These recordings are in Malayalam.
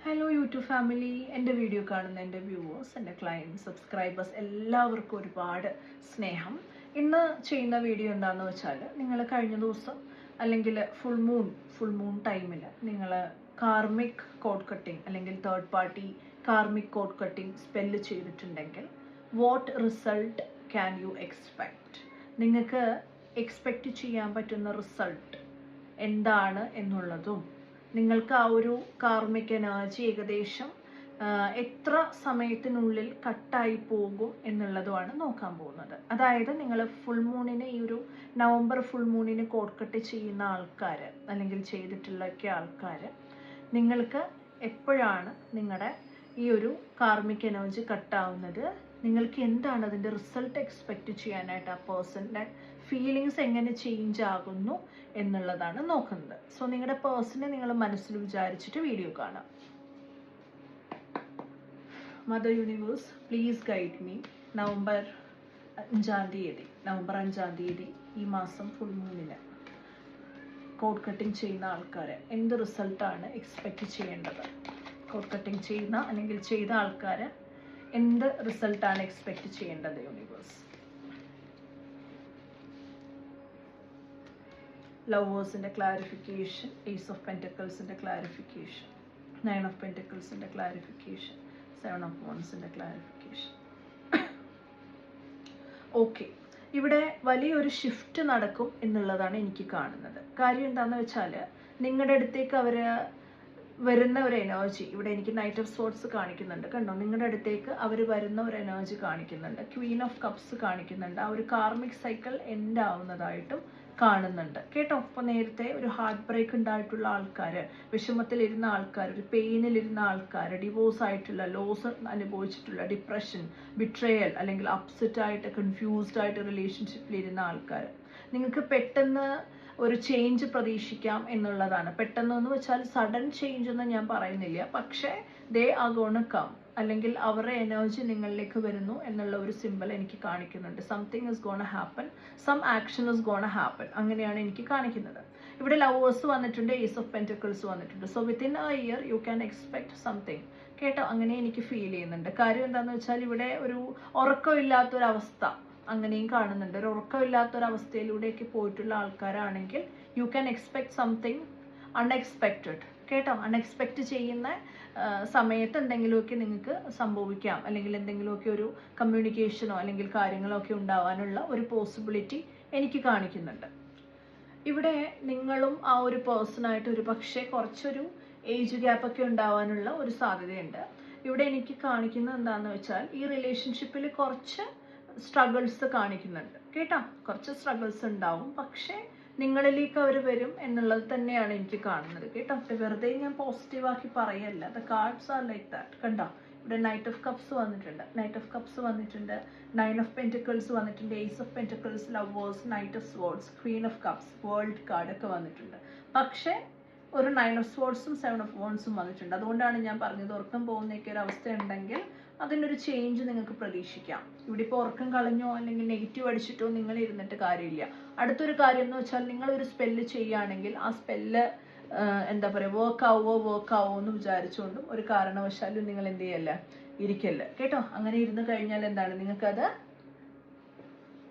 ഹലോ യൂട്യൂബ് ഫാമിലി എന്റെ വീഡിയോ കാണുന്ന എന്റെ വ്യൂവേഴ്സ് എന്റെ ക്ലയന്റ് സബ്സ്ക്രൈബേഴ്സ് എല്ലാവർക്കും ഒരുപാട് സ്നേഹം. ഇന്ന് ചെയ്യുന്ന വീഡിയോ എന്താണെന്ന് വെച്ചാൽ നിങ്ങൾ കഴിഞ്ഞ ദിവസം അല്ലെങ്കിൽ ഫുൾ മൂൺ ഫുൾ മൂൺ ടൈമിൽ നിങ്ങൾ കാർമിക് കോഡ് കട്ടിങ് അല്ലെങ്കിൽ third party karmic cord cutting spell ചെയ്തിട്ടുണ്ടെങ്കിൽ what result can you expect നിങ്ങൾക്ക് എക്സ്പെക്റ്റ് ചെയ്യാൻ പറ്റുന്ന റിസൾട്ട് എന്താണ് എന്നുള്ളതും നിങ്ങൾക്ക് ആ ഒരു കാർമിക് എനർജി ഏകദേശം എത്ര സമയത്തിനുള്ളിൽ കട്ടായി പോകും എന്നുള്ളതുമാണ് നോക്കാൻ പോകുന്നത്. അതായത് നിങ്ങൾ ഫുൾ മൂണിന് ഈ ഒരു നവംബർ ഫുൾ മൂണിന് കോർക്കട്ട് ചെയ്യുന്ന ആൾക്കാർ അല്ലെങ്കിൽ ചെയ്തിട്ടുള്ളൊക്കെ ആൾക്കാർ നിങ്ങൾക്ക് എപ്പോഴാണ് നിങ്ങളുടെ ഈ ഒരു കാർമിക് എനർജി കട്ടാവുന്നത്? നിങ്ങൾക്ക് എന്താണ് അതിന്റെ റിസൾട്ട് എക്സ്പെക്റ്റ് ചെയ്യാനായിട്ട് ആ പേഴ്സണിന്റെ ഫീലിങ്സ് എങ്ങനെ ചേഞ്ച് ആകുന്നു എന്നുള്ളതാണ് നോക്കുന്നത്. സോ നിങ്ങളുടെ പേഴ്സണെ നിങ്ങൾ മനസ്സിൽ വിചാരിച്ചിട്ട് വീഡിയോ കാണാം. Mother universe please guide me November അഞ്ചാം തീയതി നവംബർ അഞ്ചാം തീയതി ഈ മാസം ഫുൾ മൂന്നിന് കോഡ് കട്ടിങ് ചെയ്യുന്ന ആൾക്കാരെ എന്ത് റിസൾട്ടാണ് എക്സ്പെക്റ്റ് ചെയ്യേണ്ടത്? കോഡ് കട്ടിങ് ചെയ്യുന്ന അല്ലെങ്കിൽ ചെയ്ത ആൾക്കാർ എന്ത് റിസൾട്ടാണ് എക്സ്പെക്ട് ചെയ്യേണ്ടത് യൂണിവേഴ്സ് ലവേഴ്സിന്റെ ക്ലാരിഫിക്കേഷൻ ഏസ് ഓഫ് പെന്റക്കിൾസിന്റെ ക്ലാരിഫിക്കേഷൻ നയൻ ഓഫ് പെന്റക്കിൾസിന്റെ ക്ലാരിഫിക്കേഷൻ സെവൻ ഓഫ് വൺസിന്റെ ക്ലാരിഫിക്കേഷൻ ഓക്കെ ഇവിടെ വലിയൊരു ഷിഫ്റ്റ് നടക്കും എന്നുള്ളതാണ് എനിക്ക് കാണുന്നത്. കാര്യം എന്താണെന്ന് വെച്ചാൽ നിങ്ങളുടെ അടുത്തേക്ക് അവർ വരുന്ന ഒരു എനർജി ഇവിടെ എനിക്ക് നൈറ്റ് ഓഫ് സ്പോർട്സ് കാണിക്കുന്നുണ്ട്. കണ്ടോ? നിങ്ങളുടെ അടുത്തേക്ക് അവർ വരുന്ന ഒരു എനർജി കാണിക്കുന്നുണ്ട്. ക്വീൻ ഓഫ് കപ്സ് കാണിക്കുന്നുണ്ട്. ആ ഒരു കാർമിക് സൈക്കിൾ എൻഡ് ആവുന്നതായിട്ടും കാണുന്നുണ്ട്. കേട്ടോ? അപ്പോൾ നേരത്തെ ഒരു ഹാർട്ട് ബ്രേക്ക് ഉണ്ടായിട്ടുള്ള ആൾക്കാർ വിഷമത്തിലിരുന്ന ആൾക്കാർ ഒരു പെയിനിലിരുന്ന ആൾക്കാർ ഡിവോഴ്സ് ആയിട്ടുള്ള ലോസ് അനുഭവിച്ചിട്ടുള്ള ഡിപ്രഷൻ ബിട്രയൽ അല്ലെങ്കിൽ അപ്സെറ്റ് ആയിട്ട് കൺഫ്യൂസ്ഡ് ആയിട്ട് റിലേഷൻഷിപ്പിലിരുന്ന ആൾക്കാർ നിങ്ങൾക്ക് പെട്ടെന്ന് ഒരു ചേഞ്ച് പ്രതീക്ഷിക്കാം എന്നുള്ളതാണ്. പെട്ടെന്ന് എന്ന് വെച്ചാൽ സഡൻ ചേഞ്ച് എന്ന് ഞാൻ പറയുന്നില്ല. പക്ഷേ ദേ ആ ഗോണ കം അല്ലെങ്കിൽ അവരുടെ എനർജി നിങ്ങളിലേക്ക് വരുന്നു എന്നുള്ള ഒരു സിമ്പിൾ എനിക്ക് കാണിക്കുന്നുണ്ട്. Something is gonna happen some action is gonna happen അങ്ങനെയാണ് എനിക്ക് കാണിക്കുന്നത്. ഇവിടെ ലവേഴ്സ് വന്നിട്ടുണ്ട് ഏസ് ഓഫ് പെന്റക്കിൾസ് വന്നിട്ടുണ്ട്. So within a year you can expect something കേട്ടോ? അങ്ങനെ എനിക്ക് ഫീൽ ചെയ്യുന്നുണ്ട്. കാര്യം എന്താണെന്ന് വെച്ചാൽ ഇവിടെ ഒരു ഉറക്കമില്ലാത്തൊരവസ്ഥ. അങ്ങനെയും കാണുന്നുണ്ട്. ഒരു ഉറക്കമില്ലാത്തൊരവസ്ഥയിലൂടെയൊക്കെ പോയിട്ടുള്ള ആൾക്കാരാണെങ്കിൽ you can expect something unexpected കേട്ടോ? അൺഎക്സ്പെക്റ്റ് ചെയ്യുന്ന സമയത്ത് എന്തെങ്കിലുമൊക്കെ നിങ്ങൾക്ക് സംഭവിക്കാം. അല്ലെങ്കിൽ എന്തെങ്കിലുമൊക്കെ ഒരു കമ്മ്യൂണിക്കേഷനോ അല്ലെങ്കിൽ കാര്യങ്ങളൊക്കെ ഉണ്ടാവാനുള്ള ഒരു പോസിബിലിറ്റി എനിക്ക് കാണിക്കുന്നുണ്ട്. ഇവിടെ നിങ്ങളും ആ ഒരു പേഴ്സണായിട്ട് ഒരു പക്ഷേ കുറച്ചൊരു ഏജ് ഗ്യാപ്പൊക്കെ ഉണ്ടാവാനുള്ള ഒരു സാധ്യതയുണ്ട്. ഇവിടെ എനിക്ക് കാണിക്കുന്നത് എന്താണെന്ന് വെച്ചാൽ ഈ റിലേഷൻഷിപ്പിൽ കുറച്ച് സ്ട്രഗിൾസ് കാണിക്കുന്നുണ്ട്. കേട്ടോ? കുറച്ച് സ്ട്രഗിൾസ് ഉണ്ടാവും. പക്ഷേ നിങ്ങളിലേക്ക് അവർ വരും എന്നുള്ളത് തന്നെയാണ് എനിക്ക് കാണുന്നത്. കേട്ടോ? വെറുതെ ഞാൻ പോസിറ്റീവ് ആക്കി പറയല്ല. The cards are like that കണ്ടോ? ഇവിടെ നൈറ്റ് ഓഫ് കപ്സ് വന്നിട്ടുണ്ട്. നൈറ്റ് ഓഫ് കപ്സ് വന്നിട്ടുണ്ട്. നയൻ ഓഫ് പെന്റിക്കിൾസ് വന്നിട്ടുണ്ട്. Ace of pentacles lovers knight of swords queen of cups world card ഒക്കെ വന്നിട്ടുണ്ട്. പക്ഷേ ഒരു നയൻ ഓഫ് സ്പോർട്സും സെവൻ ഓഫ് വോൺസും വന്നിട്ടുണ്ട്. അതുകൊണ്ടാണ് ഞാൻ പറഞ്ഞത് ഉറക്കം പോകുന്നേക്കൊരു അവസ്ഥ ഉണ്ടെങ്കിൽ അതിനൊരു ചേഞ്ച് നിങ്ങൾക്ക് പ്രതീക്ഷിക്കാം. ഇവിടെ ഇപ്പോൾ ഉറക്കം കളഞ്ഞോ അല്ലെങ്കിൽ നെഗറ്റീവ് അടിച്ചിട്ടോ നിങ്ങൾ ഇരുന്നിട്ട് കാര്യമില്ല. അടുത്തൊരു കാര്യം എന്ന് വെച്ചാൽ നിങ്ങൾ ഒരു സ്പെല്ല് ചെയ്യുകയാണെങ്കിൽ ആ സ്പെല്ല് എന്താ പറയുക വർക്ക് ആവുമോ വർക്ക് ആവുമോ എന്ന് വിചാരിച്ചുകൊണ്ടും ഒരു കാരണവശാലും നിങ്ങൾ എന്ത് ചെയ്യല്ല ഇരിക്കല്ല. കേട്ടോ? അങ്ങനെ ഇരുന്ന് കഴിഞ്ഞാൽ എന്താണ്? നിങ്ങൾക്കത്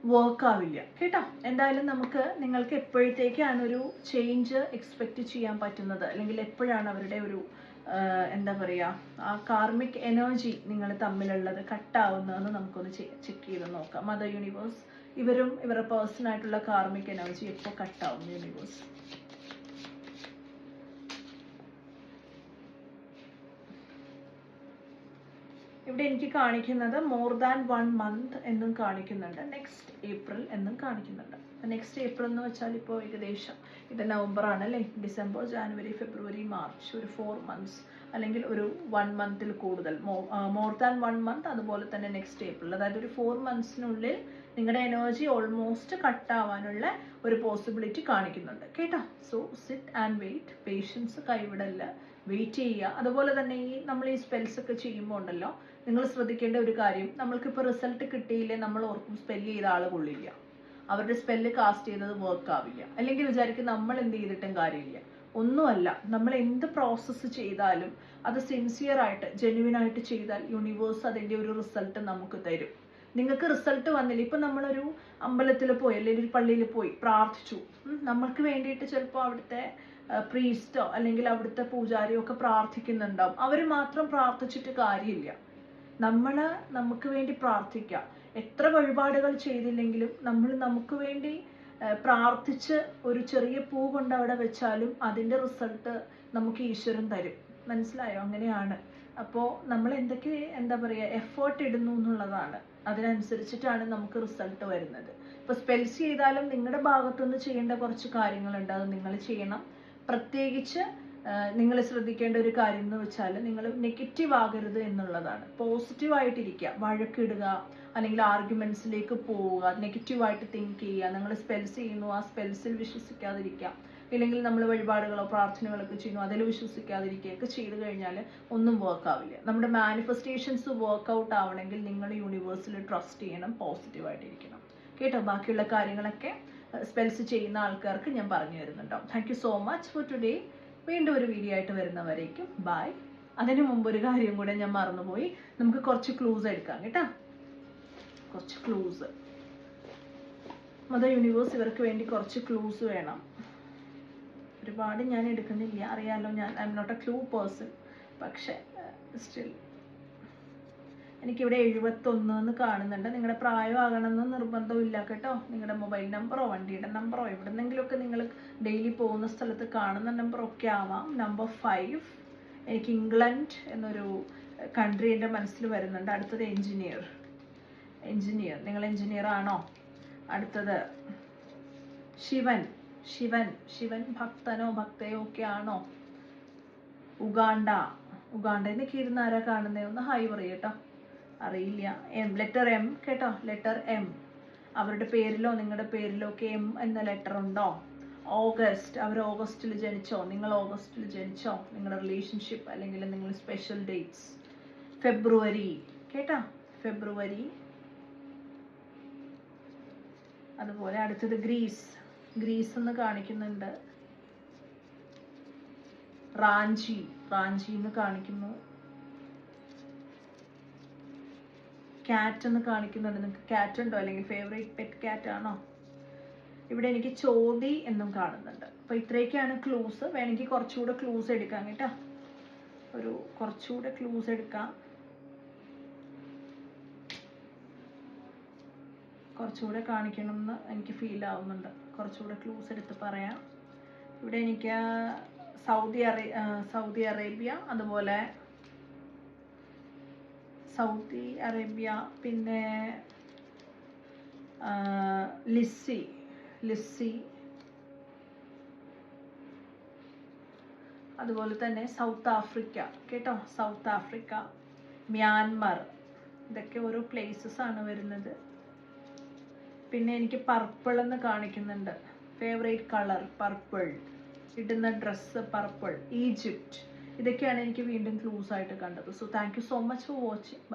വർക്ക് ആവില്ല. കേട്ടോ? എന്തായാലും നമുക്ക് നിങ്ങൾക്ക് എപ്പോഴത്തേക്കാണ് ഒരു ചേഞ്ച് എക്സ്പെക്റ്റ് ചെയ്യാൻ പറ്റുന്നത്? അല്ലെങ്കിൽ എപ്പോഴാണ് അവരുടെ ഒരു എന്താ പറയുക ആ കാർമിക് എനർജി നിങ്ങൾ തമ്മിലുള്ളത് കട്ടാവുന്നതെന്ന് നമുക്കൊന്ന് ചെക്ക് ചെയ്ത് നോക്കാം. മദർ യൂണിവേഴ്സ് ഇവരും ഇവരുടെ പേഴ്സൺ ആയിട്ടുള്ള കാർമിക് എനർജി എപ്പോൾ കട്ടാവും യൂണിവേഴ്സ് ഇവിടെ എനിക്ക് കാണിക്കുന്നത് മോർ ദാൻ വൺ മന്ത് എന്നും കാണിക്കുന്നുണ്ട്. നെക്സ്റ്റ് ഏപ്രിൽ എന്നും കാണിക്കുന്നുണ്ട്. നെക്സ്റ്റ് ഏപ്രിൽ എന്ന് വെച്ചാൽ ഇപ്പോൾ ഏകദേശം ഇത് നവംബർ ആണ് അല്ലേ? ഡിസംബർ ജാനുവരി ഫെബ്രുവരി മാർച്ച് ഒരു ഫോർ മന്ത്സ് അല്ലെങ്കിൽ ഒരു വൺ മന്തിൽ കൂടുതൽ. മോർ ദാൻ വൺ മന്ത് അതുപോലെ തന്നെ നെക്സ്റ്റ് ഏപ്രിൽ അതായത് ഒരു ഫോർ മന്ത്സിനുള്ളിൽ നിങ്ങളുടെ എനർജി ഓൾമോസ്റ്റ് കട്ട് ആവാനുള്ള ഒരു പോസിബിലിറ്റി കാണിക്കുന്നുണ്ട്. കേട്ടോ? So sit and wait patience കൈവിടല്ല wait ചെയ്യുക. അതുപോലെ തന്നെ ഈ നമ്മൾ ഈ സ്പെൽസ് ഒക്കെ ചെയ്യുമ്പോൾ ഉണ്ടല്ലോ നിങ്ങൾ ശ്രദ്ധിക്കേണ്ട ഒരു കാര്യം നമ്മൾക്കിപ്പോൾ റിസൾട്ട് കിട്ടിയില്ലേ നമ്മൾ ഓർക്കും സ്പെല്ല് ചെയ്ത ആൾ കൊള്ളില്ല. അവരുടെ സ്പെല്ല് കാസ്റ്റ് ചെയ്തത് വർക്ക് ആവില്ല. അല്ലെങ്കിൽ വിചാരിക്കും നമ്മൾ എന്ത് ചെയ്തിട്ടും കാര്യമില്ല. ഒന്നുമല്ല നമ്മൾ എന്ത് പ്രോസസ്സ് ചെയ്താലും അത് സിൻസിയർ ആയിട്ട് ജെന്യുവിൻ ആയിട്ട് ചെയ്താൽ യൂണിവേഴ്സ് അതിന്റെ ഒരു റിസൾട്ട് നമുക്ക് തരും. നിങ്ങൾക്ക് റിസൾട്ട് വന്നില്ല. ഇപ്പൊ നമ്മളൊരു അമ്പലത്തിൽ പോയി അല്ലെങ്കിൽ ഒരു പള്ളിയിൽ പോയി പ്രാർത്ഥിച്ചു. നമ്മൾക്ക് വേണ്ടിയിട്ട് ചിലപ്പോൾ അവിടുത്തെ പ്രീസ്റ്റോ അല്ലെങ്കിൽ അവിടുത്തെ പൂജാരിയോ ഒക്കെ പ്രാർത്ഥിക്കുന്നുണ്ടാവും. അവർ മാത്രം പ്രാർത്ഥിച്ചിട്ട് കാര്യമില്ല. നമ്മൾ നമുക്ക് വേണ്ടി പ്രാർത്ഥിക്കുക എത്ര വഴിപാടുകൾ ചെയ്തില്ലെങ്കിലും നമ്മൾ നമുക്ക് വേണ്ടി പ്രാർത്ഥിച്ച് ഒരു ചെറിയ പൂ കൊണ്ട് അവിടെ വെച്ചാലും അതിന്റെ റിസൾട്ട് നമുക്ക് ഈശ്വരൻ തരും. മനസ്സിലായോ? അങ്ങനെയാണ്. അപ്പോൾ നമ്മൾ എന്തൊക്കെ എന്താ പറയുക എഫേർട്ട് ഇടുന്നു എന്നുള്ളതാണ്. അതിനനുസരിച്ചിട്ടാണ് നമുക്ക് റിസൾട്ട് വരുന്നത്. ഇപ്പോൾ സ്പെൽസ് ചെയ്താലും നിങ്ങളുടെ ഭാഗത്തുനിന്ന് ചെയ്യേണ്ട കുറച്ച് കാര്യങ്ങളുണ്ട്. അത് നിങ്ങൾ ചെയ്യണം. പ്രത്യേകിച്ച് നിങ്ങൾ ശ്രദ്ധിക്കേണ്ട ഒരു കാര്യം എന്ന് വെച്ചാൽ നിങ്ങൾ നെഗറ്റീവ് ആകരുത് എന്നുള്ളതാണ്. പോസിറ്റീവ് ആയിട്ടിരിക്കുക വഴക്കിടുക അല്ലെങ്കിൽ ആർഗ്യുമെന്റ്സിലേക്ക് പോവുക നെഗറ്റീവായിട്ട് തിങ്ക് ചെയ്യുക നിങ്ങൾ സ്പെൽസ് ചെയ്യുന്നു ആ സ്പെൽസിൽ വിശ്വസിക്കാതിരിക്കുക. ഇല്ലെങ്കിൽ നമ്മൾ വഴിപാടുകളോ പ്രാർത്ഥനകളൊക്കെ ചെയ്യുന്നു അതിൽ വിശ്വസിക്കാതിരിക്കുകയൊക്കെ ചെയ്തു കഴിഞ്ഞാൽ ഒന്നും വർക്ക് ആവില്ല. നമ്മുടെ മാനിഫെസ്റ്റേഷൻസ് വർക്ക് ഔട്ട് ആവണമെങ്കിൽ നിങ്ങൾ യൂണിവേഴ്സിൽ ട്രസ്റ്റ് ചെയ്യണം പോസിറ്റീവായിട്ടിരിക്കണം കേട്ടോ? ബാക്കിയുള്ള കാര്യങ്ങളൊക്കെ സ്പെൽസ് ചെയ്യുന്ന ആൾക്കാർക്ക് ഞാൻ പറഞ്ഞു തരുന്നുണ്ടാവും thank you so much for today വീണ്ടും ഒരു വീഡിയോ ആയിട്ട് വരുന്നവരേക്കും ബൈ അതിനു മുമ്പ് ഒരു കാര്യം കൂടെ ഞാൻ മറന്നുപോയി. നമുക്ക് കുറച്ച് ക്ലൂസ് എടുക്കാം കേട്ടോ. കുറച്ച് ക്ലൂസ് മദർ യൂണിവേഴ്സ് ഇവർക്ക് വേണ്ടി കുറച്ച് ക്ലൂസ് വേണം. ഒരുപാട് ഞാൻ എടുക്കുന്നില്ല. അറിയാലോ ഞാൻ I'm not a clue person പക്ഷെ സ്റ്റിൽ എനിക്കിവിടെ എഴുപത്തൊന്ന് എന്ന് കാണുന്നുണ്ട്. നിങ്ങളുടെ പ്രായമാകണമെന്ന് നിർബന്ധമില്ല കേട്ടോ. നിങ്ങളുടെ മൊബൈൽ നമ്പറോ വണ്ടിയുടെ നമ്പറോ എവിടെന്നെങ്കിലുമൊക്കെ നിങ്ങൾ ഡെയിലി പോകുന്ന സ്ഥലത്ത് കാണുന്ന നമ്പറൊക്കെ ആവാം. നമ്പർ ഫൈവ് എനിക്ക് ഇംഗ്ലണ്ട് എന്നൊരു കൺട്രി എന്റെ മനസ്സിൽ വരുന്നുണ്ട്. അടുത്തത് എഞ്ചിനീയർ. എഞ്ചിനീയർ. നിങ്ങൾ എഞ്ചിനീയർ ആണോ? അടുത്തത് ശിവൻ. ശിവൻ. ശിവൻ ഭക്തനോ ഭക്തയോ ഒക്കെ ആണോ? ഉഗാണ്ട. ഉഗാണ്ടയിൽ നിന്നൊക്കെ ഇരുന്ന് ആരാ കാണുന്നത് ഒന്ന് ഹായ് പറയട്ടോ അറിയില്ല. എം ലെറ്റർ എം കേട്ടോ? ലെറ്റർ എം അവരുടെ പേരിലോ നിങ്ങളുടെ പേരിലോ ഒക്കെ എം എന്ന ലെറ്റർ ഉണ്ടോ? ഓഗസ്റ്റ് അവർ ഓഗസ്റ്റിൽ ജനിച്ചോ? നിങ്ങൾ ഓഗസ്റ്റിൽ ജനിച്ചോ? നിങ്ങളുടെ റിലേഷൻഷിപ്പ് അല്ലെങ്കിൽ നിങ്ങൾ സ്പെഷ്യൽ ഡേറ്റ്സ് ഫെബ്രുവരി കേട്ടോ? ഫെബ്രുവരി അതുപോലെ അടുത്തത് ഗ്രീസ് ഗ്രീസ് എന്ന് കാണിക്കുന്നുണ്ട്. റാഞ്ചി. റാഞ്ചി എന്ന് കാണിക്കുന്നു. കാറ്റ് എന്ന് കാണിക്കുന്നുണ്ട്. നിങ്ങൾക്ക് കാറ്റ് ഉണ്ടോ? അല്ലെങ്കിൽ ഫേവറേറ്റ് പെറ്റ് കാറ്റ് ആണോ? ഇവിടെ എനിക്ക് ചോതി എന്നും കാണുന്നുണ്ട്. അപ്പൊ ഇത്രയൊക്കെയാണ് ക്ലൂസ് വേണമെങ്കിൽ കുറച്ചുകൂടെ ക്ലൂസ് എടുക്കാം കേട്ടോ. ഒരു കുറച്ചുകൂടെ ക്ലൂസ് എടുക്കാം. കുറച്ചുകൂടെ കാണിക്കണം എന്ന് എനിക്ക് ഫീൽ ആവുന്നുണ്ട്. കുറച്ചുകൂടെ ക്ലൂസ് എടുത്ത് പറയാം. ഇവിടെ എനിക്ക് സൗദി അറേ സൗദി അറേബ്യ അതുപോലെ സൗദി അറേബ്യ പിന്നെ ലിസ്സി ലിസ്സി. അതുപോലെ തന്നെ സൗത്ത് ആഫ്രിക്ക. കേട്ടോ? South Africa Myanmar. ഇതൊക്കെ ഓരോ പ്ലേസസ് ആണ് വരുന്നത്. പിന്നെ എനിക്ക് പർപ്പിൾ എന്ന് കാണിക്കുന്നുണ്ട്. ഫേവറേറ്റ് കളർ പർപ്പിൾ ഇടുന്ന ഡ്രസ്സ് പർപ്പിൾ ഈജിപ്റ്റ് ഇതൊക്കെയാണ് എനിക്ക് വീണ്ടും ക്ലൂസ് ആയിട്ട് കണ്ടത്. So thank so much for watching